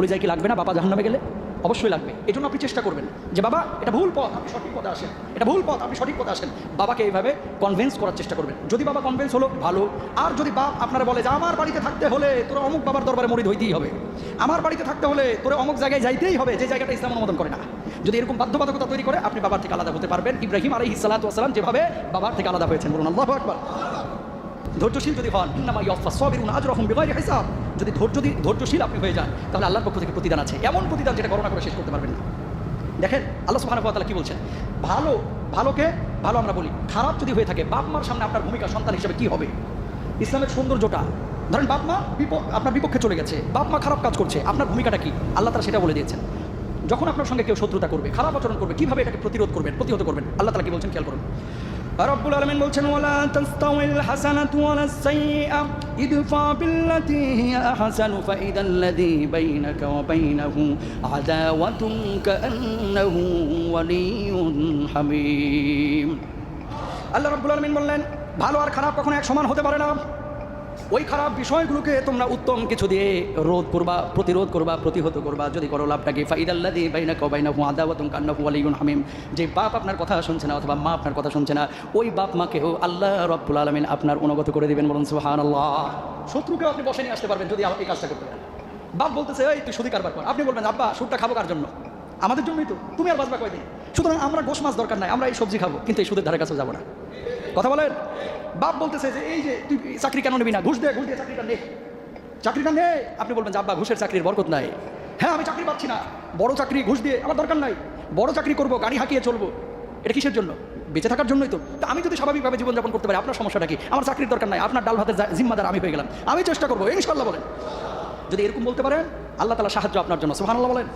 কলিজায় কি লাগবে না? বাবা জাহান্নামে গেলে? অবশ্যই লাগবে। এই জন্য আপনি চেষ্টা করবেন যে, বাবা, এটা ভুল পথ, আপনি সঠিক পথে আসেন। এটা ভুল পথ, আপনি সঠিক পথে আসেন। বাবাকে এইভাবে কনভিন্স করার চেষ্টা করবেন। যদি বাবা কনভিন্স হলো, ভালো। আর যদি বাপ আপনারা বলে যে, আমার বাড়িতে থাকতে হলে তোরা অমুক বাবার দরবারে মরিদ হইতেই হবে। আমার বাড়িতে থাকতে হলে তোরা অমুক জায়গায় যাইতেই হবে, যে জায়গাটা ইসলাম অনুমোদন করে না। যদি এরকম বাধ্যবাধকতা তৈরি করে, আপনি বাবার থেকে আলাদা হতে পারবেন। ইব্রাহিম আলাই ইসালাতাম যেভাবে বাবার থেকে আলাদা হয়েছেন। বলুন, আল্লাহ আকবার। ধৈর্যশীল যদি হন, ইন্নামা ইয়াফা সাবিরুন আজরাহুম বিগাইরি হিসাব। যদি ধৈর্য ধৈর্যশীল আপনি হয়ে যান, তাহলে আল্লাহর পক্ষ থেকে প্রতিদান আছে। এমন প্রতিদান যেটা গণনা করে শেষ করতে পারবেন না। দেখেন, আল্লাহ সুবহানাহু ওয়া তাআলা কি বলছেন? ভালো, ভালোকে ভালো আমরা বলি। খারাপ যদি হয়ে থাকে বাপ মার সামনে আপনার ভূমিকা সন্তান হিসেবে কী হবে? ইসলামের সৌন্দর্যটা। ধরেন বাপ মা আপনার বিপক্ষে চলে গেছে। বাপ মা খারাপ কাজ করছে। আপনার ভূমিকাটা কি? আল্লাহ তারা সেটা বলে দিয়েছেন। যখন আপনার সঙ্গে কেউ শত্রুতা করবে, খারাপ আচরণ করবে, কীভাবে এটাকে প্রতিরোধ করবেন, প্রতিহত করবেন? আল্লাহ তালা কি বলছেন? খেয়াল করুন। রব্বুল আলমিন বলছেন, ওয়ালা তাস্তাউইল হাসানাতু ওয়ালা সাইয়্যা ইদফা বিল্লাতি হিয়া আহসানু ফাইদা আল্লাযী বাইনাকা ওয়া বাইনাহু আদাওয়াতুন কাআন্নাহু ওয়ালিয়্যুন হামীম. আল্লাহ রাব্বুল আলামিন বললেন, ভালো আর খারাপ কখনো এক সমান হতে পারে না। ওই খারাপ বিষয়গুলোকে তোমরা উত্তম কিছু দিয়ে রোধ করবা, প্রতিরোধ করবা, প্রতিহত করবা। যদি করো লাভটাকে ফাইদাল্লা দিয়ে বাইনা কবাইনা হু আদাওয়াতুম কান্নাহু আলাইকুন হামিম। যে বাপ আপনার কথা শুনছে না অথবা মা আপনার কথা শুনছে না, ওই বাপ মাকেও আল্লাহ রব্বুল আলমিন আপনার অনুগত করে দিবেন বলুন সুহান আল্লাহ শত্রুকেও আপনি বসে নিয়ে আসতে পারবেন যদি এই কাজটা করতে পারেন। বাপ বলতেছে, এই, তুই সুদি কারবার কর। আপনি বলবেন, আব্বা, সুদটা খাব কার জন্য? আমাদের জন্যই তো। তুমি আর বাঁচবা কয়দিন? সুতরাং আমরা গোশ মাছ দরকার নাই, আমরা এই সবজি খাব, কিন্তু এই সুদের ধারে কাছে যাব না। কথা বলেন? বাপ বলতেছে যে, এই যে, তুই চাকরি কেন নিবি না? ঘুষ দে, ঘুষ দিয়ে চাকরিটা নে। চাকরিটা নে? আপনি বলবেন যে, আব্বা, ঘুষের চাকরির বরকত নাই। হ্যাঁ আমি চাকরি পাচ্ছি না। বড় চাকরি, ঘুষ দিয়ে আমার দরকার নাই। বড় চাকরি করব, গাড়ি হাঁকিয়ে চলবো। এটা কিসের জন্য? বেঁচে থাকার জন্যই তো। তা আমি যদি স্বাভাবিকভাবে জীবনযাপন করতে পারি, আপনার সমস্যাটা কি? আমার চাকরির দরকার নাই, আপনার ডাল ভাতের জিম্মাদার আমি হয়ে গেলাম। আমি চেষ্টা করব, ইনশাল্লাহ বলেন। যদি এরকম বলতে পারেন, আল্লাহ তালা সাহায্য আপনার জন্য। সুহান আল্লাহ বলেন।